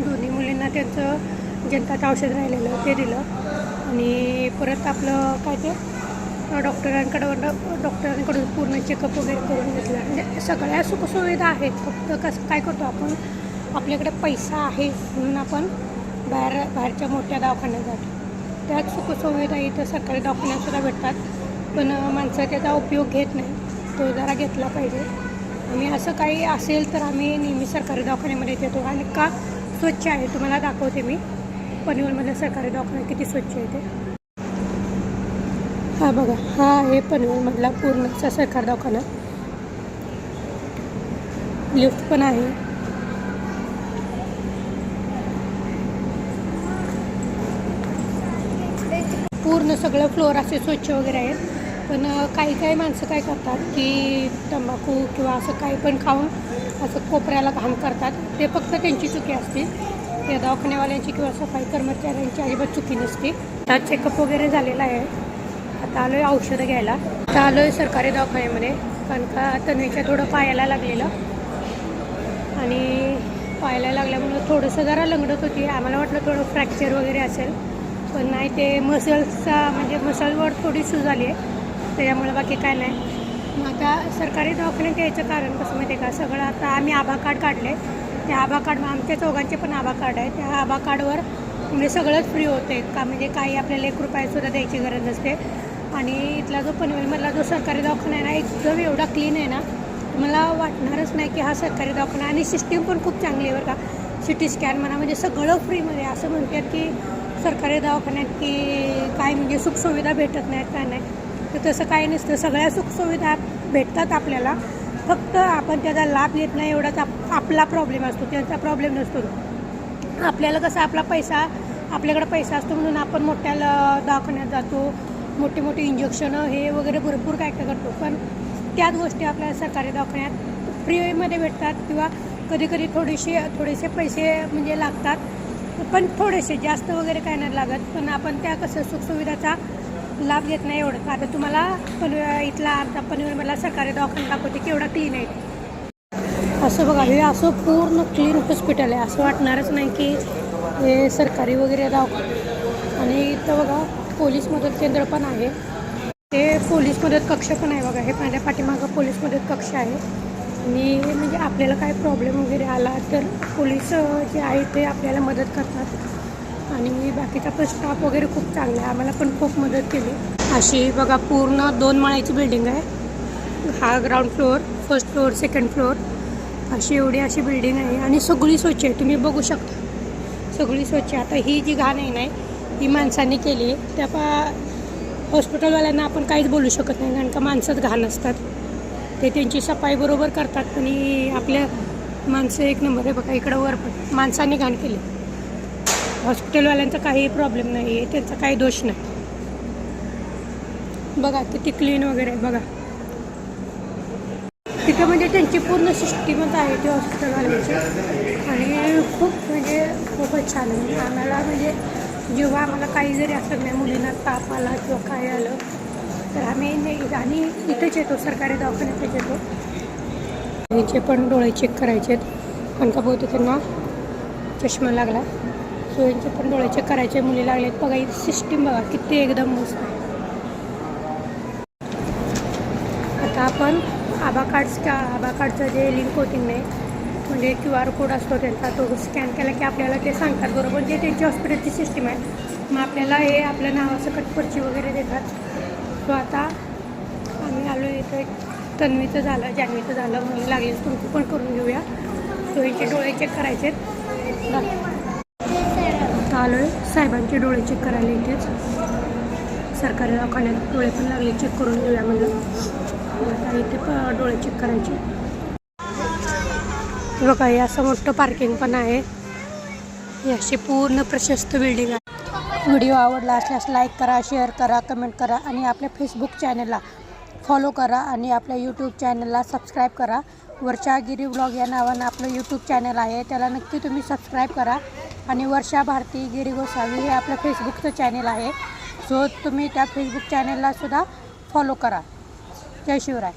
दोन्ही मुलींना त्यांचं जनताचं औषध राहिलेलं ते दिलं. आणि परत आपलं काय ते डॉक्टरांकडं डॉक्टरांकडून पूर्ण चेकअप वगैरे करून घेतलं. म्हणजे सगळ्या सुखसुविधा आहेत. फक्त कसं काय करतो आपण आपल्याकडे पैसा आहे म्हणून आपण बाहेर बाहेरच्या मोठ्या दवाखान्यात जातो. त्याच सुखसुविधा इथं सरकारी दवाखान्यातसुद्धा भेटतात. पण माणसं त्याचा उपयोग घेत नाही. तो जरा घेतला पाहिजे. आणि असं काही असेल तर आम्ही नेहमी सरकारी दवाखान्यामध्ये येतो आणि का? स्वच्छ आहे तुम्हाला दाखवते मी. पनवेलमधलं सरकारी दवाखाना किती स्वच्छ आहे ते. हा बघा हा आहे पनवेलमधला पूर्णचा सरकारी दवाखाना लिफ्ट पण आहे. पूर्ण सगळं फ्लोअर असे स्वच्छ वगैरे आहेत. पण काही काही माणसं काय करतात की तंबाखू किंवा असं काही पण खाऊन असं कोपऱ्याला घाम करतात. ते फक्त त्यांची चुकी असते. त्या दवाखान्यावाल्यांची किंवा सफाई कर्मचाऱ्यांची अजिबात चुकी नसते. आता चेकअप वगैरे झालेला आहे. आता आलो आहे औषधं घ्यायला. आता आलो आहे सरकारी दवाखान्यामध्ये. कारण का तन्वीच्या थोडं पायाला लागलेलं. आणि पायाला लागल्यामुळं थोडंसं जरा लंगडत होती. आम्हाला वाटलं थोडं फ्रॅक्चर वगैरे असेल. पण नाही ते मसल्सचा म्हणजे मसलवर थोडी सू झाली आहे त्याच्यामुळे बाकी काय नाही. मग आता सरकारी दवाखान्यात यायचं कारण कसं माहिती आहे का? सगळं आता आम्ही आभा कार्ड काढले. त्या आभा कार्ड आमच्या चौघांचे पण आभा कार्ड आहे. त्या आभा कार्डवर म्हणजे सगळंच फ्री होते का म्हणजे काही आपल्याला एक रुपयासुद्धा द्यायची गरज नसते. आणि इथला जो पनवेलमधला जो सरकारी दवाखाना आहे ना एकदम एवढा क्लीन आहे ना मला वाटणारच नाही की हा सरकारी दवाखाना आणि सिस्टीम पण खूप चांगली आहे बरं का. सी टी स्कॅन म्हणा म्हणजे सगळं फ्रीमध्ये असं म्हणतात की सरकारी दवाखान्यात की काय म्हणजे सुखसुविधा भेटत नाहीत काय नाही. तर तसं काही नसतं. सगळ्या सुखसुविधा भेटतात आपल्याला. फक्त आपण त्याचा लाभ घेत नाही एवढाच आप आपला प्रॉब्लेम असतो. त्यांचा प्रॉब्लेम नसतो. आपल्याला कसं आपला पैसा आपल्याकडे पैसा असतो म्हणून आपण मोठ्या ल- दवाखान्यात जातो. मोठे मोठे इंजेक्शनं हे वगैरे भरपूर काय काय करतो. पण त्याच गोष्टी आपल्या सरकारी दवाखान्यात फ्रीमध्ये भेटतात किंवा कधी कधी थोडेसे थोडेसे पैसे म्हणजे लागतात. पण थोडेसे जास्त वगैरे काय नाही लागत. पण आपण त्या कसं सुखसुविधाचा लाभ घेत नाही एवढं. आता तुम्हाला पनवे इथला आमचा पनवेलमधला सरकारी दवाखाना दाखवते की एवढा क्लीन आहे. असं बघा हे असं पूर्ण क्लीन हॉस्पिटल आहे. असं वाटणारच नाही की हे सरकारी वगैरे दवाखाना. आणि इथं बघा पोलीस मदत केंद्र पण आहे. ते पोलीस मदत कक्ष पण आहे बघा. हे माझ्या पाठीमागं पोलीस मदत कक्ष आहे. आणि म्हणजे आपल्याला काय प्रॉब्लेम वगैरे आला तर पोलीस जे आहे ते आपल्याला मदत करतात. आणि बाकीचा पण स्टाफ वगैरे खूप चांगला आहे. आम्हाला पण खूप मदत केली. अशी बघा पूर्ण दोन माळ्याची बिल्डिंग आहे. हा ground floor first floor second floor अशी एवढी अशी बिल्डिंग आहे. आणि सगळी स्वच्छ आहे. तुम्ही बघू शकता. सगळी स्वच्छ आहे. आता ही जी घाण आहे नाही ही माणसांनी केली त्या पा हॉस्पिटलवाल्यांना आपण काहीच बोलू शकत नाही. कारण का माणसंच घाण असतात. ते त्यांची सफाई बरोबर करतात. आणि आपल्या माणसं एक नंबर आहे बघा. इकडं वर पण माणसांनी घाण केली. हॉस्पिटलवाल्यांचा काही प्रॉब्लेम नाही आहे त्यांचा काही दोष नाही. बघा किती क्लीन वगैरे आहे बघा. तिथं म्हणजे त्यांची पूर्ण सिस्टीमच आहे ती हॉस्पिटलवाल्यांची. आणि खूप म्हणजे खूपच छान आहे. म्हणजे आम्हाला म्हणजे जेव्हा आम्हाला काही जरी असं नाही म्हणजे मुलींना ताप आला किंवा काय आलं तर आम्ही नाही आणि इथंच येतो सरकारी दवाखान्यातच येतो. याचे पण डोळे चेक करायचे आहेत पण का बहुतेक त्यांना चष्मा लागला. यांचे पण डोळे चेक करायचे मुली लागले बघा ही सिस्टीम बघा किती एकदम मस्त आहे. आता आपण आभा कार्ड्स का आभा कार्डचं जे लिंक होती नाही म्हणजे क्यू आर कोड असतो त्यांचा तो स्कॅन केला की आपल्याला ते सांगतात बरोबर? जे त्यांची हॉस्पिटलची सिस्टीम आहे मग आपल्याला हे आपल्या नावाचं कटपर्ची वगैरे देतात. सो आता आम्ही आलो इथं तन्वीचं झालं जान्हवीचं झालं मुली लागेल तुमचं पण करून घेऊया. सो यांचे डोळे चेक करायचे आता आलो आहे साहेबांचे डोळे चेक करायला इथेच सरकारी दवाखान्यात डोळे पण लागले चेक करून घेऊया म्हणलं. आता इथे डोळे चेक करायचे. बघा हे असं मोठं पार्किंग पण आहे. ही अशी पूर्ण प्रशस्त बिल्डिंग आहे. व्हिडिओ आवडला असल्यास लाईक करा शेअर करा कमेंट करा आणि आपल्या फेसबुक चॅनलला फॉलो करा आणि आपल्या यूट्यूब चॅनलला सबस्क्राईब करा. वरच्या गिरी ब्लॉग या नावानं आपलं यूट्यूब चॅनल आहे. त्याला नक्की तुम्ही सबस्क्राईब करा. आणि वर्षा भारती गिरी गोसावी हे आपलं फेसबुकचं चॅनल आहे. सो तुम्ही त्या फेसबुक चॅनेललासुद्धा फॉलो करा. जय शिवराय.